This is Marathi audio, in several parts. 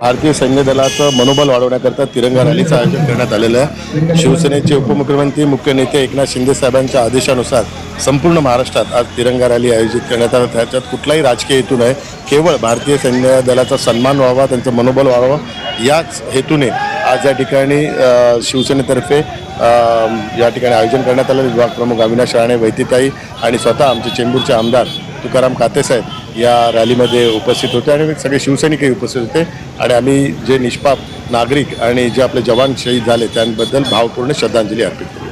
भारतीय सैन्य दलाचं मनोबल वाढवण्याकरता तिरंगा रॅलीचं आयोजन करण्यात आलेलं आहे. शिवसेनेचे उपमुख्यमंत्री मुख्य नेते एकनाथ शिंदे साहेबांच्या आदेशानुसार संपूर्ण महाराष्ट्रात आज तिरंगा रॅली आयोजित करण्यात आलं. त्याच्यात कुठलाही राजकीय हेतू नाही. केवळ भारतीय सैन्य दलाचा सन्मान व्हावा त्यांचं मनोबल व्हावं याच हेतूने आज या ठिकाणी शिवसेनेतर्फे या ठिकाणी आयोजन करण्यात आलं विभाग प्रमुख अविनाश राणे वैतीताई आणि स्वतः आमचे चेंबूरचे आमदार तुकाराम कातेसाहेब या रॅलीमध्ये उपस्थित होते आणि सगळे शिवसैनिकही उपस्थित होते. आणि आम्ही जे निष्पाप नागरिक आणि जे आपले जवान शहीद झाले त्यांबद्दल भावपूर्ण श्रद्धांजली अर्पित केली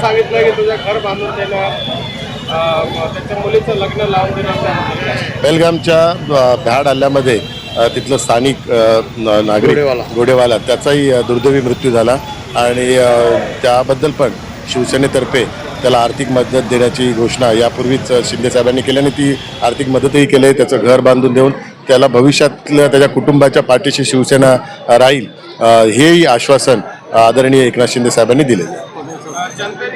सांगितलं की तुझं घर बांधून त्याच्या मुलीचं लग्न लावून अ, भ्याड हल्ल्यामध्ये तिथलं स्थानिक नागरिक घोडेवाला. त्याचाही दुर्दैवी मृत्यू झाला. आणि त्याबद्दल पण शिवसेनेतर्फे त्याला आर्थिक मदत देण्याची घोषणा यापूर्वीच शिंदेसाहेबांनी केली आणि ती आर्थिक मदतही केली आहे त्याचं घर बांधून देऊन त्याला भविष्यातल्या त्याच्या कुटुंबाच्या पाठीशी शिवसेना राहील हेही आश्वासन आदरणीय एकनाथ शिंदेसाहेबांनी दिले जनतेने आहे.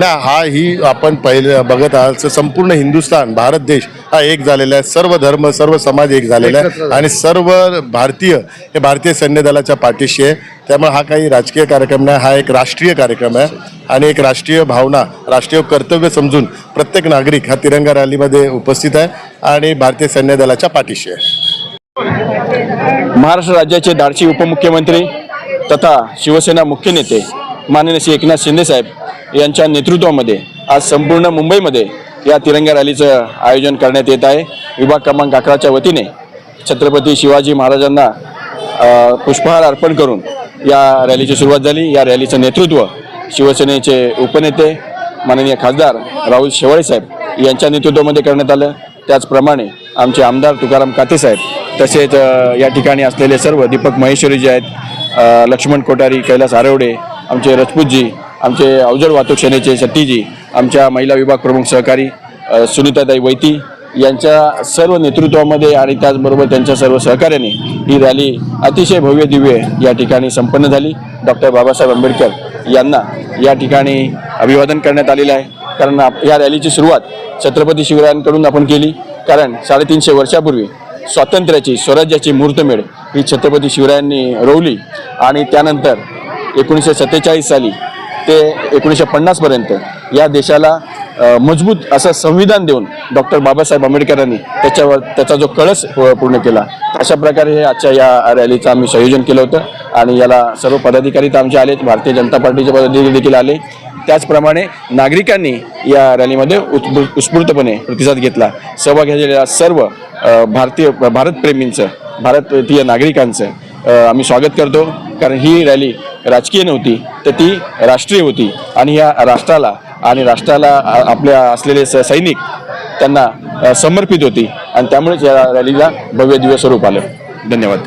ना हा ही आपण पहिले बघत आहात संपूर्ण हिंदुस्थान भारत देश हा एक झालेला आहे. सर्व धर्म सर्व समाज एक झालेला आहे. आणि सर्व भारतीय हे भारतीय सैन्य दलाच्या पाठीशी आहे. त्यामुळे हा काही राजकीय कार्यक्रम नाही हा एक राष्ट्रीय कार्यक्रम आहे. आणि एक राष्ट्रीय भावना राष्ट्रीय कर्तव्य समजून प्रत्येक नागरिक हा तिरंगा रॅलीमध्ये उपस्थित आहे आणि भारतीय सैन्य दलाच्या पाठीशी आहे. महाराष्ट्र राज्याचे धाडसी उपमुख्यमंत्री तथा शिवसेना मुख्य नेते माननीय श्री एकनाथ शिंदेसाहेब यांच्या नेतृत्वामध्ये आज संपूर्ण मुंबईमध्ये या तिरंगा रॅलीचं आयोजन करण्यात येत आहे. विभाग क्रमांक अकराच्या वतीने छत्रपती शिवाजी महाराजांना पुष्पहार अर्पण करून या रॅलीची सुरुवात झाली. या रॅलीचं नेतृत्व शिवसेनेचे उपनेते माननीय खासदार राहुल शेवाळे साहेब यांच्या नेतृत्वामध्ये करण्यात आलं. त्याचप्रमाणे आमचे आमदार तुकाराम कातेसाहेब तसेच या ठिकाणी असलेले सर्व दीपक महेश्वरी जे आहेत लक्ष्मण कोठारी कैलास आरवडे आमचे रजपूतजी आमचे अवजड वाहतूक सेनेचे शट्टीजी आमच्या महिला विभाग प्रमुख सहकारी सुनीताताई वैती यांच्या सर्व नेतृत्वामध्ये आणि त्याचबरोबर त्यांच्या सर्व सहकार्याने ही रॅली अतिशय भव्य दिव्य या ठिकाणी संपन्न झाली. डॉक्टर बाबासाहेब आंबेडकर यांना या ठिकाणी अभिवादन करण्यात आलेलं आहे. कारण आप- या रॅलीची सुरुवात छत्रपती शिवरायांकडून आपण केली. कारण साडेतीनशे वर्षापूर्वी स्वातंत्र्याची स्वराज्याची मूर्तमेढ ही छत्रपती शिवरायांनी रोवली. आणि त्यानंतर एकोणीसशे सत्तेचाळीस साली ते एकोणीसशे पन्नासपर्यंत या देशाला मजबूत असं संविधान देऊन डॉक्टर बाबासाहेब आंबेडकरांनी त्याच्यावर त्याचा जो कळस पूर्ण केला. अशा प्रकारे हे आजच्या या रॅलीचं आम्ही संयोजन केलं होतं. आणि याला सर्व पदाधिकारी तर आमचे आलेत. भारतीय जनता पार्टीचे पदाधिकारी देखील आले. त्याचप्रमाणे नागरिकांनी या रॅलीमध्ये उत्स्फूर्त उत्स्फूर्तपणे प्रतिसाद घेतला. सहभाग घेतलेल्या सर्व भारतीय भारतप्रेमींचं भारतीय नागरिकांचं आम्ही स्वागत करतो. कारण ही रॅली राजकीय नव्हती तर ती राष्ट्रीय होती. आणि या राष्ट्राला आणि राष्ट्राला आपल्या असलेले स सैनिक त्यांना समर्पित होती. आणि त्यामुळेच या रॅलीला भव्य दिव्य स्वरूप आलं. धन्यवाद.